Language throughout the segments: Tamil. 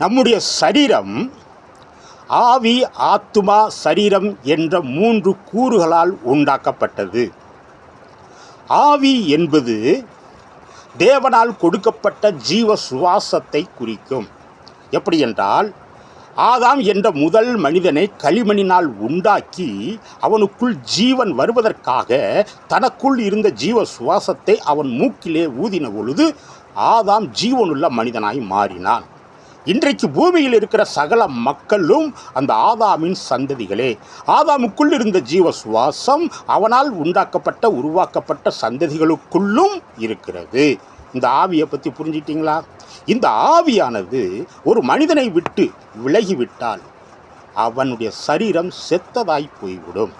நம்முடைய சரீரம் ஆவி ஆத்துமா சரீரம் என்ற மூன்று கூறுகளால் உண்டாக்கப்பட்டது. ஆவி என்பது தேவனால் கொடுக்கப்பட்ட ஜீவ சுவாசத்தை குறிக்கும். எப்படி என்றால் ஆதாம் என்ற முதல் மனிதனை களிமணினால் உண்டாக்கி அவனுக்குள் ஜீவன் வருவதற்காக தனக்குள் இருந்த ஜீவ சுவாசத்தை அவன் மூக்கிலே ஊதின பொழுது ஆதாம் ஜீவனுள்ள மனிதனாய் மாறினான். இன்றைக்கு பூமியில் இருக்கிற சகல மக்களும் அந்த ஆதாமின் சந்ததிகளே. ஆதாமுக்குள் இருந்த ஜீவ சுவாசம் அவனால் உண்டாக்கப்பட்ட உருவாக்கப்பட்ட சந்ததிகளுக்குள்ளும் இருக்கிறது. இந்த ஆவியை பற்றி புரிஞ்சிட்டிங்களா? இந்த ஆவியானது ஒரு மனிதனை விட்டு விலகிவிட்டால் அவனுடைய சரீரம் செத்ததாய் போய்விடும்.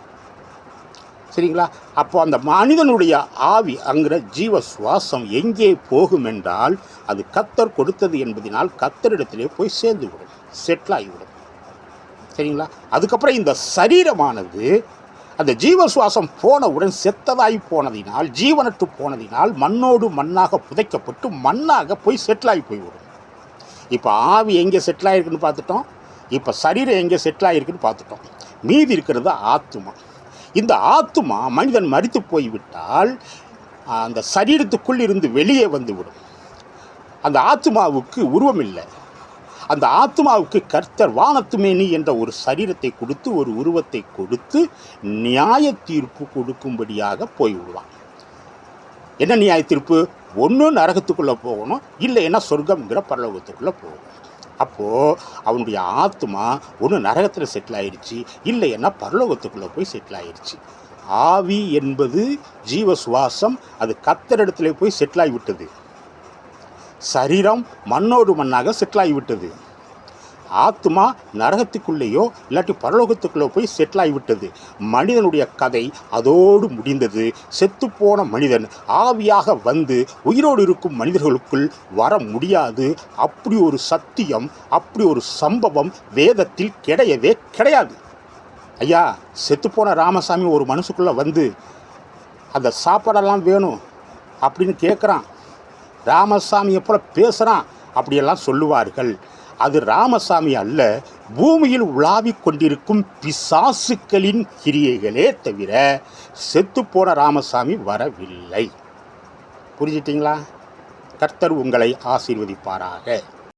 சரிங்களா? அப்போ அந்த மனிதனுடைய ஆவி அங்கிற ஜீவ சுவாசம் எங்கே போகும் என்றால் அது கத்தர் கொடுத்தது என்பதனால் கத்தரிடத்திலே போய் சேர்ந்து விடும் செட்டில் ஆகிவிடும் சரிங்களா? அதுக்கப்புறம் இந்த சரீரமானது அந்த ஜீவ சுவாசம் போனவுடன் செத்ததாய் போனதினால் ஜீவனற்று போனதினால் மண்ணோடு மண்ணாக புதைக்கப்பட்டு மண்ணாக போய் செட்டிலாகி போய்விடும். இப்போ ஆவி எங்கே செட்டில் ஆகிருக்குன்னு பார்த்துட்டோம். இப்போ சரீரம் எங்கே செட்டில் ஆகிருக்குன்னு பார்த்துட்டோம். மீதி இருக்கிறது ஆத்துமா. இந்த ஆத்துமா மனிதன் மரித்து போய்விட்டால் அந்த சரீரத்துக்குள் இருந்து வெளியே வந்துவிடும். அந்த ஆத்துமாவுக்கு உருவம் இல்லை அந்த ஆத்மாவுக்கு கர்த்தர் வானத்துமேனி என்ற ஒரு சரீரத்தை கொடுத்து ஒரு உருவத்தை கொடுத்து நியாய தீர்ப்பு கொடுக்கும்படியாக போய்விடுவான். என்ன நியாய தீர்ப்பு ஒன்று நரகத்துக்குள்ளே போகணும் இல்லைன்னா சொர்க்கம்ங்கிற பரலோகத்துக்குள்ளே போகணும். அப்போது அவனுடைய ஆத்மா ஒன்று நரகத்தில் செட்டில் ஆயிடுச்சு இல்லைன்னா பரலோகத்துக்குள்ளே போய் செட்டில் ஆயிடுச்சு. ஆவி என்பது ஜீவ சுவாசம் அது கத்தரிடத்துல போய் செட்டில் ஆகிவிட்டது. சரீரம் மண்ணோடு மண்ணாக செட்டில் ஆகிவிட்டது. ஆத்மா நரகத்துக்குள்ளேயோ இல்லாட்டி பரலோகத்துக்குள்ளே போய் செட்டில் ஆகிவிட்டது. மனிதனுடைய கதை அதோடு முடிந்தது. செத்துப்போன மனிதன் ஆவியாக வந்து உயிரோடு இருக்கும் மனிதர்களுக்குள் வர முடியாது. அப்படி ஒரு சத்தியம் அப்படி ஒரு சம்பவம் வேதத்தில் கிடையவே கிடையாது. ஐயா செத்துப்போன ராமசாமி ஒரு மனசுக்குள்ளே வந்து அந்த சாப்பாடெல்லாம் வேணும் அப்படின்னு கேட்குறான் ராமசாமியை போல் பேசுகிறான் அப்படியெல்லாம் சொல்லுவார்கள். அது ராமசாமி அல்ல பூமியில் உலாவிக் கொண்டிருக்கும் பிசாசுக்களின் கிரியைகளே தவிர செத்துப்போன ராமசாமி வரவில்லை. புரிஞ்சிட்டிங்களா? கர்த்தர் உங்களை ஆசீர்வதிப்பாராக.